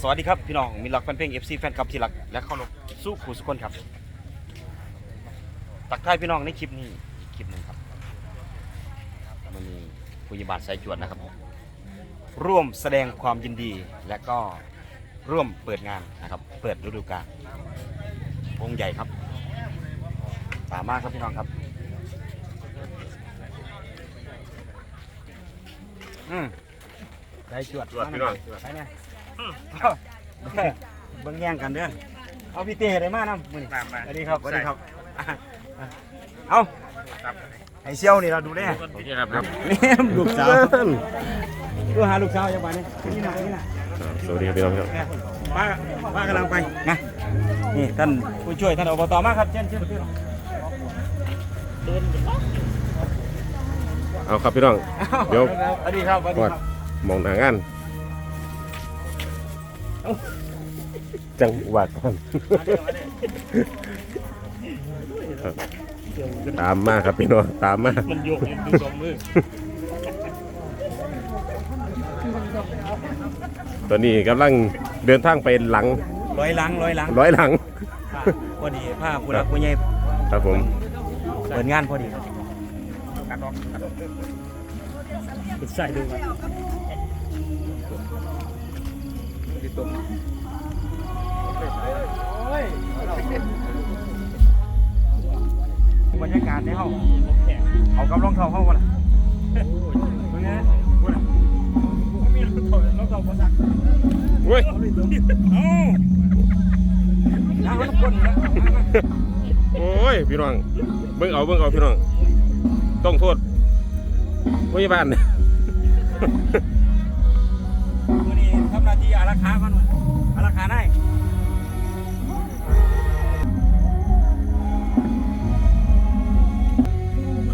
สวัสดีครับพี่น้องมีรักแฟนเพลง FC แฟนคลับที่รักและเคารพสู้ขู่สุกคนครับ ตักทายพี่น้องในคลิปนี้อีกคลิปหนึ่งครับมันมีผู้ยิบาลสายจวดนะครับ ร่วมแสดงความยินดีและก็ร่วมเปิดงานนะครับ เปิดฤดูกาลวงใหญ่ครับตามมากครับพี่น้องครับ อืมได้จวดจวดพี่น้อง ไปเนี่ย เอาเบิ่งแย่งกันเด้อเอาพี่เต้ได้มานำมื้อนี้มามาสวัสดีครับสวัสดีครับอะอะเอาครับไอ้เซี่ยวนี่เราดูแลโอเคครับครับนี่ลูกสาวดูหาลูกสาวจังหวะนี้นี่นะนี่นะสวัสดีครับพี่น้องครับป้าป้ากำลังไปนะนี่ท่านผู้ช่วยท่านอบตมากครับเชิญเชิญเชิญเอาครับพี่น้องเดี๋ยวสวัสดีครับสวัสดีครับมองหน้างาน จังหวัดก่อนครับตามมาครับพี่น้องตามมามันโยกดูสองมือตอนนี้กำลังเดินทางไปหลังร้อยหลังร้อยหลังร้อยหลังพอดีผ้าผู้รักผู้ใหญ่ครับผมเปิดงานพอดีครับใส่ดูครับ บรรยากาศในห้องเอากำลังทองห้องก่อนล่ะเป็นไงพูดอะมีรถถอยรถถอยภาษาเว้ยเอาน้ำรถคนนะโอ้ยพี่น้องเบิ่งเอาเบิ่งเอาพี่น้องต้องโทษพยาบาลมือนี้ทำหน้าที่อารักขาก่อนวะอารักขาได้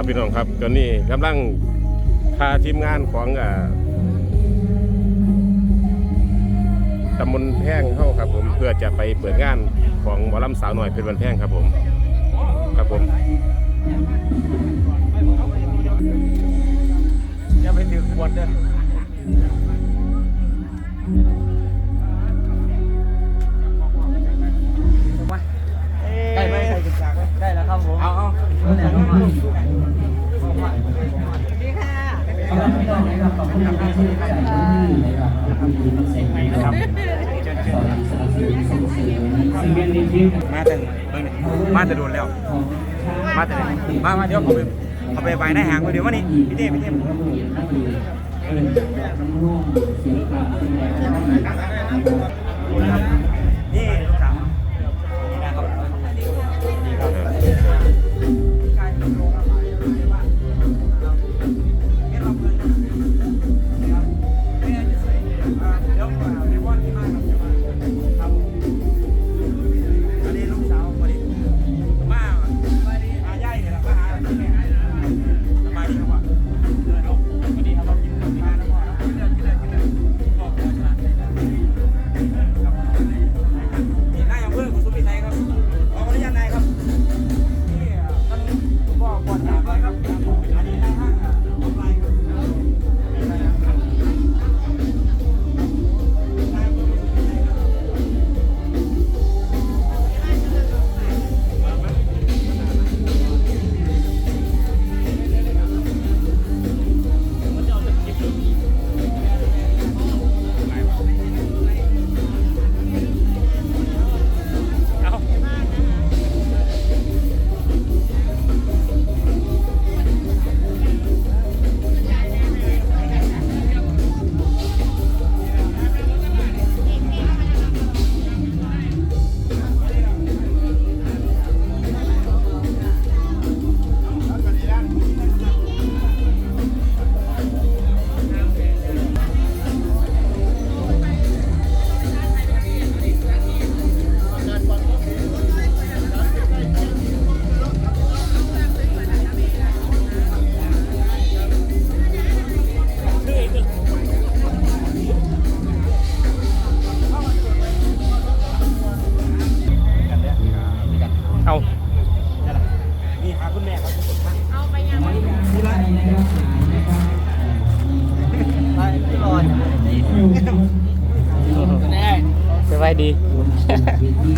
ครับพี่น้องครับตอนนี้กำลังพาทีมงานของอ่าตำบลแพร่งเข้าครับผมเพื่อจะไปเปิดงานของหมอลำสาวหน่อยเป็นวันแพร่งครับผมครับผมอย่าไปถือขวดเด้อได้ไหมใส่กินจากไหมได้แล้วครับผมเอาเอา เอาไหนเข้ามาครับเชิญเชิญมาแต่เบิ่งมาแต่โดนแล้ว มาแต่มามาเดี๋ยวเขาไปเขาไปไว้ในหางเดี๋ยววันนี้พี่เต้พี่เต้นี่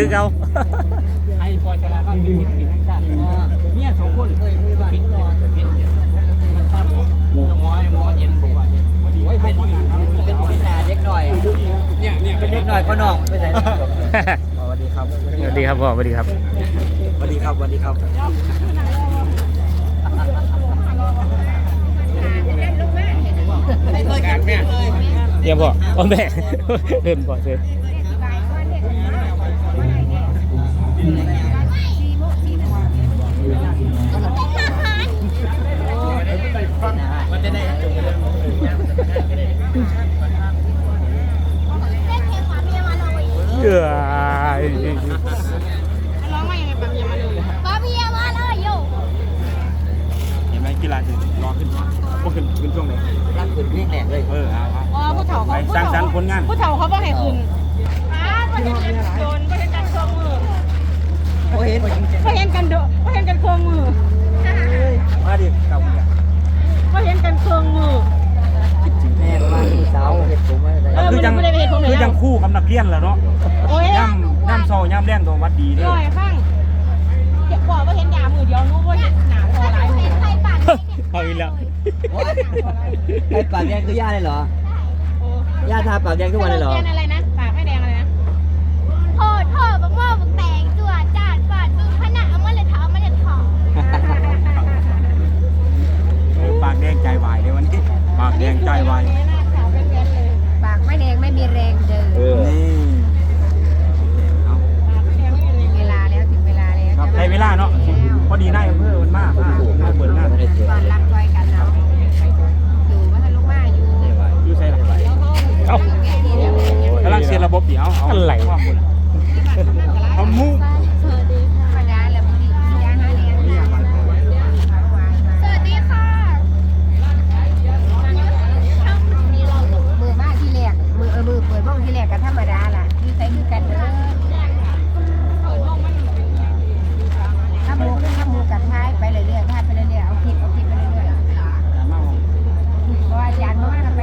คือเขาไอ้ปอยชลาบ้านมีผิดทั้งชาติเนี่ยสองคนเคยมีบ้านผิดผิดมันทำหมอหมอเย็นบอกว่าโอ้ยเป็นเป็นเป็นนาเด็กหน่อยเนี่ยเนี่ยเป็นเด็กหน่อยก็น้องไปไหนสวัสดีครับสวัสดีครับพ่อสวัสดีครับสวัสดีครับสวัสดีครับเดี๋ยวพ่อพ่อแม่เดินพ่อเดิน เรียกแหลกเลยเออเอาเอาอ๋อผู้เฒ่าไปเขาสร้างสรรค์ผลงาน ผู้เฒ่าเขาบอกให้คุณอ้าประเห็นกันโดนประเห็นกันเครื่องมือโอ้เห็นประเห็นกันโดนประเห็นกันเครื่องมือมาดิเก่าเนี่ยประเห็นกันเครื่องมือแม่มาที่เสาเห็ดผมมาได้เออคือจังไม่ได้ไปเห็นผมเลยคือจังคู่กับนักเรียนแหละเนาะโอ้ยย่ำย่ำเศร้าย่ำแรงตัววัดดีเลยย่อยข้างเจ็บบอกว่าเห็นยามือเดียวนู้ว่าเห็นหนาพอหลายมือ เอาอีกแล้วไอ้ปากแดงคือย่าเลยเหรอย่าทาปากแดงทุกวันเลยเหรอแกนอะไรนะปากไม่แดงอะไรนะโทษโทษบักหม้อบักแตงจวดจาดฟาดบึงขนาดเอามาเลยเท้ามาเลยถอเออปากแดงใจวายเลยวันนี้ ปากแดงใจวายหน้าขาวเป็นแวนเลยปากไม่แดงไม่มีแรงเดินเออนี่เอาปากไม่แดงไม่มีเวลาแล้วถึงเวลาแล้วครับในเวลาเนาะพอ ดีนายอำเภอมันมากมากมากเปิดงานตอนรับไว้กันเนาะอยู่ว่าทะลุมาอยู่อยู่ใช่หรอเอ้าแก่ดีแล้วกำลังเสียระบบเดี๋ยวเอาอะไรข้อมูลเอามุ ธรรมดาแล้วพอดียาหาเลี้ยง สวัสดีค่ะมือบ้านที่แรกมือเออมือเปิดบ้องที่แรกก็ธรรมดาล่ะที่ใส่คือกันเด้อถ้ามูถ้ามูกับท้ายไปเรื่อยๆท้ายไปเรื่อยๆเอาคลิปเอาคลิปไปเรื่อยๆเพราะว่าอาจารย์เมื่อวานเราไป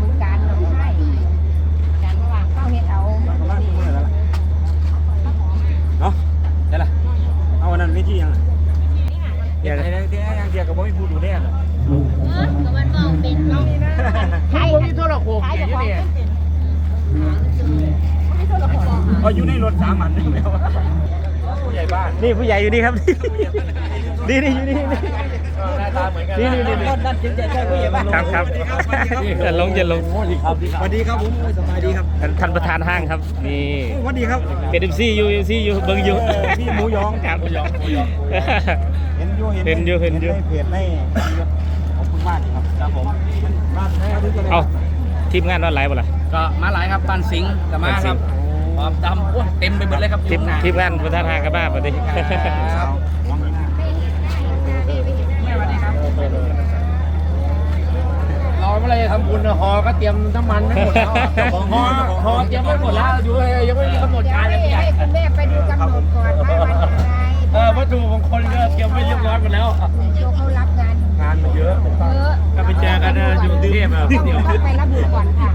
บึงการหนองคายอาจารย์เมื่อวานเข้าเฮ็ดเอา เนาะได้ละเอาอันนั้นวิธียังไงเดี๋ยวยังเดียวกับว่ามีผู้ดูแลเลย มันมองเป็นเรานี่นะ ใครมีโทรโขง ขาย อ จาก ยู่ ของ เนี่ย เอาอยู่ในรถสามอันนี่แล้วผู้ใหญ่บ้า นนี่ผู้ใหญ่อยู่นี่ครับ นี่นี่อยู่นี่นี่หน้าตาเหมือนกันนี่นี่นี่นี่นั่นจริงใจใช่ผู้ใหญ่บ้านครับครับอย่าลงอย่าลงสวัสดีครับผมสบายดีครับท่านท่านประธานห้างครับนี่สวัสดีครับเป็นเอ็มซีอยู่เอ็มซีอยู่เบิ้งอยู่เออพี่หมูหยองครับหมูหยองหมูหยองเห็นอยู่เห็นอยู่เห็นอยู่ในเพจในขอบคุณมากครับครับผมมาแท้ทุกคนเอาทีมงานว่าไลฟ์บ่ล่ะก็มาหลายครับปันสิงห์กับมาครับ พร้อมดำโอ้ยเต็มไปหมดเลยครับทีมอยู่ข้างหน้าทีมงานประธานห้างกับบ้านปฏิสาวมองนี่นะเราไม่ได้ทำบุญนะฮอก็เตรียมน้ำมันทั้งหมดแล้วฮอฮอเตรียมไว้หมดแล้วอยู่ยังไม่มีกำหนดเดี๋ยวการให้เลยพี่ใหญ่ให้คุณแม่ไปดูกำหนดก่อนว่าวันอะไรเออวัตถุมงคลก็เตรียมไว้เรียบร้อยหมดแล้วโยเขารับงานงานมันเยอะเยอะก็ไปเจอกันอยู่กรุงเทพอะต้องต้องไประบุก่อนค่ะ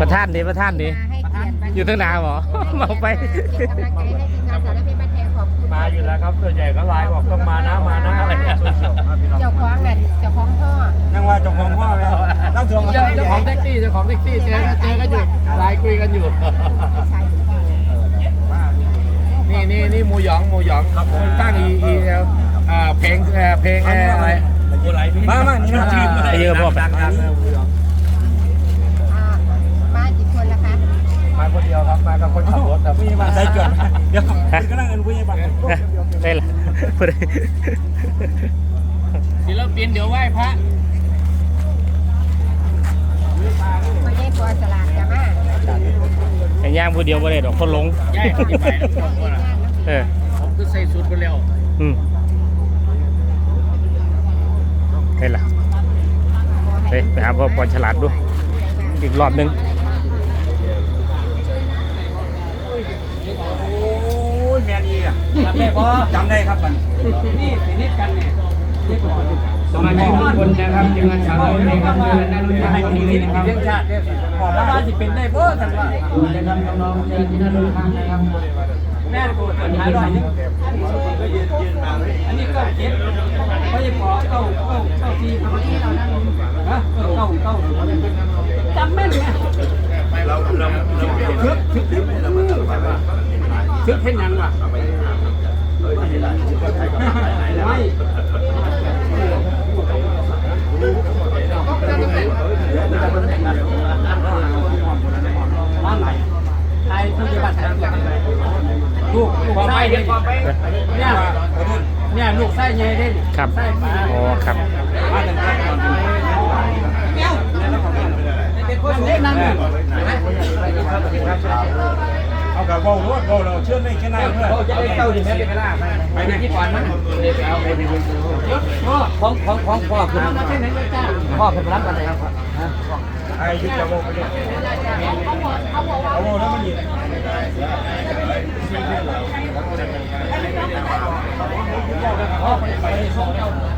ประธานดีประธานดีให้เกียรติวันอยู่ตั้งนานหมอเมาไปเป็นกำลังใจให้ทีมงานสารพิบัติแทนขอบคุณมาอยู่แล้วครับส่วนใหญ่ก็ไลน์บอกต้องมานะมานะอะไรเนี่ยเจ้าของนั่นเจ้าของพ่อยังว่าเจ้าของพ่อแล้วตั้งทวงเจ้าเจ้าของแท็กซี่เจ้าของแท็กซี่เจอเจอกันอยู่ไลน์คุยกันอยู่ใช่ถูกต้องนี่นี่นี่หมูหยองหมูหยองคนตั้งอีอีแล้วอ่าเพลงเอ่อเพลงอะไรมามานี่นะไปเยอะพ่อดังๆอ่ามากี่คนละคะ มา คนเดียวครับ มากับคนขับรถครับผู้ใหญ่บ้านใส่จวนเดี๋ยวกำลังเอินผู้ใหญ่บ้านได้ละบ่ได้ศิลปินเดี๋ยวไหว้พระมาให้พอสลากจะมาไอ้ย่างผู้เดียวบ่ได้ดอกคนหลงย่ายที่ไปแล้วผมก็ล่ะเออผมก็ใส่สุดไปแล้วอืมได้ละไปไปหาพ่อปอนฉลาดดูอีกรอบหนึง โอ้ยแมนอีอะ จำได้ปะจำได้ครับมันนี่สินิดกันเนี่ยนี่ก่อนสมาชิกทุกคนนะครับทีมงานสาวน้อยเพลงครับเพื่อนนักดนตรีคนนี้นะครับเรื่องชาติเนี่ยขอว่าสิเป็นได้เบอร์สันว่านะครับน้องๆที่นั่นด้วยกันะครับแม่กูเปิดหายร้อยนึงอันนี้ก็เก็บไม่ได้พอเก้าเก้าเก้าทีเมื่อกี้เรานั่งฮะเก้าเก้าเก้าจำแม่นไหมเราเราเราทึกทึกทึกทึกเห็นยังวะ ไม่ร้านไหนไอ้ผู้ปฏิบัติการลูกลูกไส้เนี่ยเนี่ยลูกไส้ใหญ่เด่นครับไส้ปลาอ๋อครับมาถึงก่อนแก้วเป็นคนเล่นนั่น เอากับว่าวรวดว่าวเราเชื่อในแค่นั้นเพื่อนเขาจะได้เข้าถึงแม้เป็นเวลาไปในที่ก่อนมันเอาไปในของของของพ่อคือพ่อเป็นรับกันเลยครับไอ้ยุทธจะว่าวไปเลยเอาว่าวแล้วมันยิงมื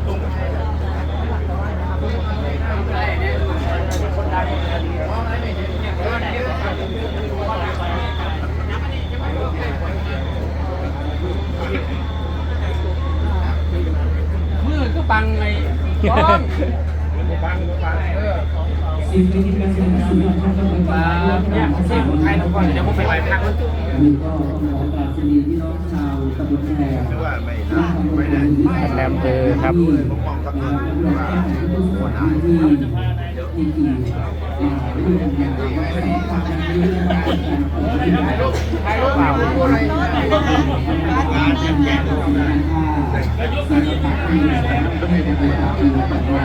ในก้อนฟังฟังเออเนี่ยเช่ผมไทยทุกคนเดี๋ยวผมไปไหว้พระ มันแรมเบอร์ครับถ่ายรูป